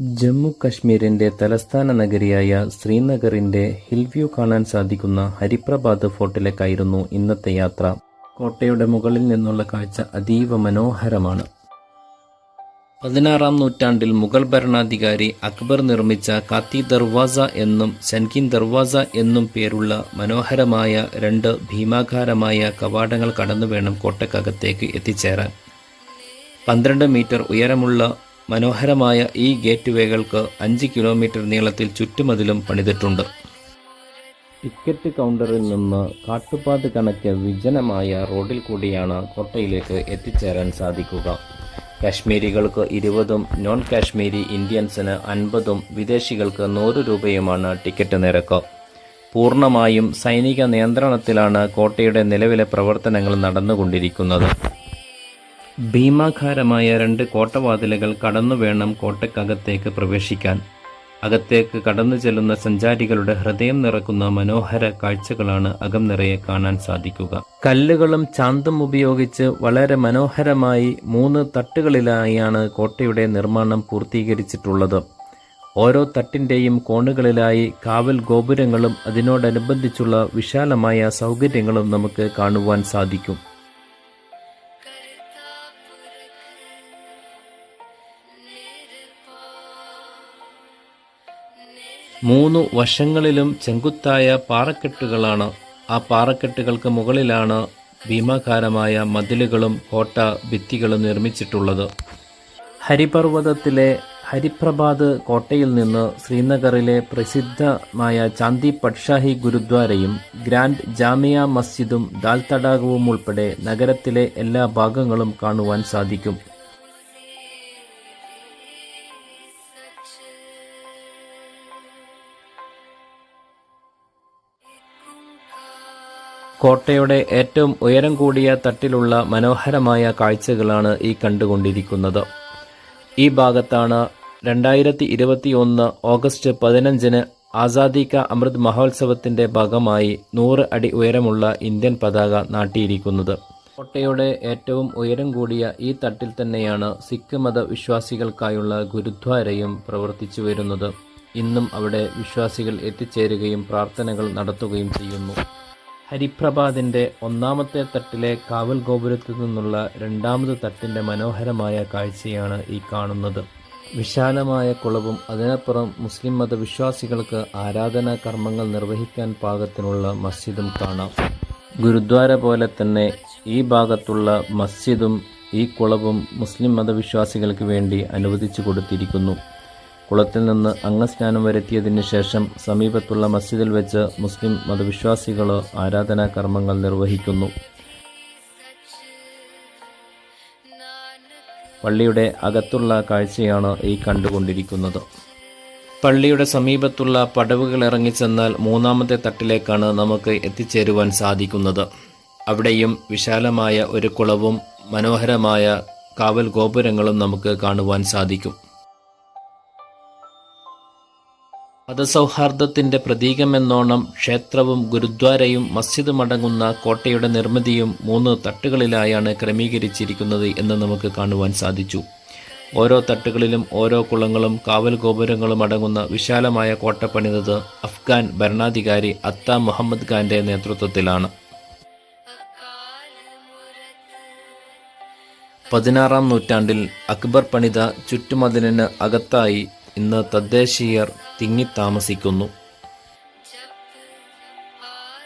ജമ്മു കശ്മീരിന്റെ തലസ്ഥാന നഗരിയായ ശ്രീനഗറിന്റെ ഹിൽവ്യൂ കാണാൻ സാധിക്കുന്ന ഹരിപ്രഭാത് ഫോർട്ടിലേക്കായിരുന്നു ഇന്നത്തെ യാത്ര. കോട്ടയുടെ മുകളിൽ നിന്നുള്ള കാഴ്ച അതീവ മനോഹരമാണ്. പതിനാറാം നൂറ്റാണ്ടിൽ മുഗൾ ഭരണാധികാരി അക്ബർ നിർമ്മിച്ച കാത്തി ദർവാസ എന്നും ശൻകിൻ ദർവാസ എന്നും പേരുള്ള മനോഹരമായ രണ്ട് ഭീമാകാരമായ കവാടങ്ങൾ കടന്നു വേണം കോട്ടക്കകത്തേക്ക് എത്തിച്ചേരാൻ. പന്ത്രണ്ട് മീറ്റർ ഉയരമുള്ള മനോഹരമായ ഈ ഗേറ്റ്വേകൾക്ക് അഞ്ച് കിലോമീറ്റർ നീളത്തിൽ ചുറ്റുമതിലും പണിതിട്ടുണ്ട്. ടിക്കറ്റ് കൗണ്ടറിൽ നിന്ന് കാട്ടുപാത് കണക്ക് വിജനമായ റോഡിൽ കൂടിയാണ് കോട്ടയിലേക്ക് എത്തിച്ചേരാൻ സാധിക്കുക. കാശ്മീരികൾക്ക് ഇരുപതും നോൺ കാശ്മീരി ഇന്ത്യൻസിന് അൻപതും വിദേശികൾക്ക് നൂറ് രൂപയുമാണ് ടിക്കറ്റ് നിരക്ക്. പൂർണമായും സൈനിക നിയന്ത്രണത്തിലാണ് കോട്ടയുടെ നിലവിലെ പ്രവർത്തനങ്ങൾ നടന്നുകൊണ്ടിരിക്കുന്നത്. ഭീമാകാരമായ രണ്ട് കോട്ടവാതിലുകൾ കടന്നു വേണം കോട്ടയ്ക്കകത്തേക്ക് പ്രവേശിക്കാൻ. അകത്തേക്ക് കടന്നു ചെല്ലുന്ന സഞ്ചാരികളുടെ ഹൃദയം നിറക്കുന്ന മനോഹര കാഴ്ചകളാണ് അകം നിറയെ കാണാൻ സാധിക്കുക. കല്ലുകളും ചാന്തും ഉപയോഗിച്ച് വളരെ മനോഹരമായി മൂന്ന് തട്ടുകളിലായാണ് കോട്ടയുടെ നിർമ്മാണം പൂർത്തീകരിച്ചിട്ടുള്ളത്. ഓരോ തട്ടിന്റെയും കോണുകളിലായി കാവൽ ഗോപുരങ്ങളും അതിനോടനുബന്ധിച്ചുള്ള വിശാലമായ സൗകര്യങ്ങളും നമുക്ക് കാണുവാൻ സാധിക്കും. മൂന്നു വശങ്ങളിലും ചെങ്കുത്തായ പാറക്കെട്ടുകളാണ്. ആ പാറക്കെട്ടുകൾക്ക് മുകളിലാണ് ഭീമാകാരമായ മതിലുകളും കോട്ട ഭിത്തികളും നിർമ്മിച്ചിട്ടുള്ളത്. ഹരിപർവതത്തിലെ ഹരിപ്രഭാത് കോട്ടയിൽ നിന്ന് ശ്രീനഗറിലെ പ്രസിദ്ധമായ ചാന്ദി പട്ഷാഹി ഗുരുദ്വാരയും ഗ്രാൻഡ് ജാമിയ മസ്ജിദും ദാൽ തടാകവും ഉൾപ്പെടെ നഗരത്തിലെ എല്ലാ ഭാഗങ്ങളും കാണുവാൻ സാധിക്കും. കോട്ടയുടെ ഏറ്റവും ഉയരം കൂടിയ തട്ടിലുള്ള മനോഹരമായ കാഴ്ചകളാണ് ഈ കണ്ടുകൊണ്ടിരിക്കുന്നത്. ഈ ഭാഗത്താണ് രണ്ടായിരത്തി ഇരുപത്തിയൊന്ന് ഓഗസ്റ്റ് പതിനഞ്ചിന് ആസാദി കാ അമൃത് മഹോത്സവത്തിന്റെ ഭാഗമായി നൂറ് അടി ഉയരമുള്ള ഇന്ത്യൻ പതാക നാട്ടിയിരിക്കുന്നത്. കോട്ടയുടെ ഏറ്റവും ഉയരം കൂടിയ ഈ തട്ടിൽ തന്നെയാണ് സിഖ് മത വിശ്വാസികൾക്കായുള്ള ഗുരുദ്വാരയും പ്രവർത്തിച്ചു വരുന്നത്. ഇന്നും അവിടെ വിശ്വാസികൾ എത്തിച്ചേരുകയും പ്രാർത്ഥനകൾ നടത്തുകയും ചെയ്യുന്നു. ഹരിപ്രഭാതിന്റെ ഒന്നാമത്തെ തട്ടിലെ കാവൽ ഗോപുരത്തിൽ നിന്നുള്ള രണ്ടാമത് തട്ടിന്റെ മനോഹരമായ കാഴ്ചയാണ് ഈ കാണുന്നത്. വിശാലമായ കുളവും അതിനപ്പുറം മുസ്ലിം മതവിശ്വാസികൾക്ക് ആരാധനാ കർമ്മങ്ങൾ നിർവഹിക്കാൻ പാകത്തിനുള്ള മസ്ജിദും കാണാം. ഗുരുദ്വാര പോലെ തന്നെ ഈ ഭാഗത്തുള്ള മസ്ജിദും ഈ കുളവും മുസ്ലിം മതവിശ്വാസികൾക്ക് വേണ്ടി അനുവദിച്ചു കൊടുത്തിരിക്കുന്നു. കുളത്തിൽ നിന്ന് അംഗസ്നാനം വരുത്തിയതിന് ശേഷം സമീപത്തുള്ള മസ്ജിദിൽ വെച്ച് മുസ്ലിം മതവിശ്വാസികൾ ആരാധനാ കർമ്മങ്ങൾ നിർവഹിക്കുന്നു. പള്ളിയുടെ അകത്തുള്ള കാഴ്ചയാണ് ഈ കണ്ടുകൊണ്ടിരിക്കുന്നത്. പള്ളിയുടെ സമീപത്തുള്ള പടവുകൾ ഇറങ്ങിച്ചെന്നാൽ മൂന്നാമത്തെ തട്ടിലേക്കാണ് നമുക്ക് എത്തിച്ചേരുവാൻ സാധിക്കുന്നത്. അവിടെയും വിശാലമായ ഒരു കുളവും മനോഹരമായ കാവൽ ഗോപുരങ്ങളും നമുക്ക് കാണുവാൻ സാധിക്കും. മതസൗഹാർദ്ദത്തിന്റെ പ്രതീകമെന്നോണം ക്ഷേത്രവും ഗുരുദ്വാരയും മസ്ജിദും അടങ്ങുന്ന കോട്ടയുടെ നിർമ്മിതിയും മൂന്ന് തട്ടുകളിലായാണ് ക്രമീകരിച്ചിരിക്കുന്നത് എന്ന് നമുക്ക് കാണുവാൻ സാധിച്ചു. ഓരോ തട്ടുകളിലും ഓരോ കുളങ്ങളും കാവൽ ഗോപുരങ്ങളും അടങ്ങുന്ന വിശാലമായ കോട്ട പണിതത് അഫ്ഗാൻ ഭരണാധികാരി അത്ത മുഹമ്മദ് ഖാന്റെ നേതൃത്വത്തിലാണ്. പതിനാറാം നൂറ്റാണ്ടിൽ അക്ബർ പണിത ചുറ്റുമതിലിന് അകത്തായി ഇന്ന് തദ്ദേശീയർ തിങ്ങിത്താമസിക്കുന്നു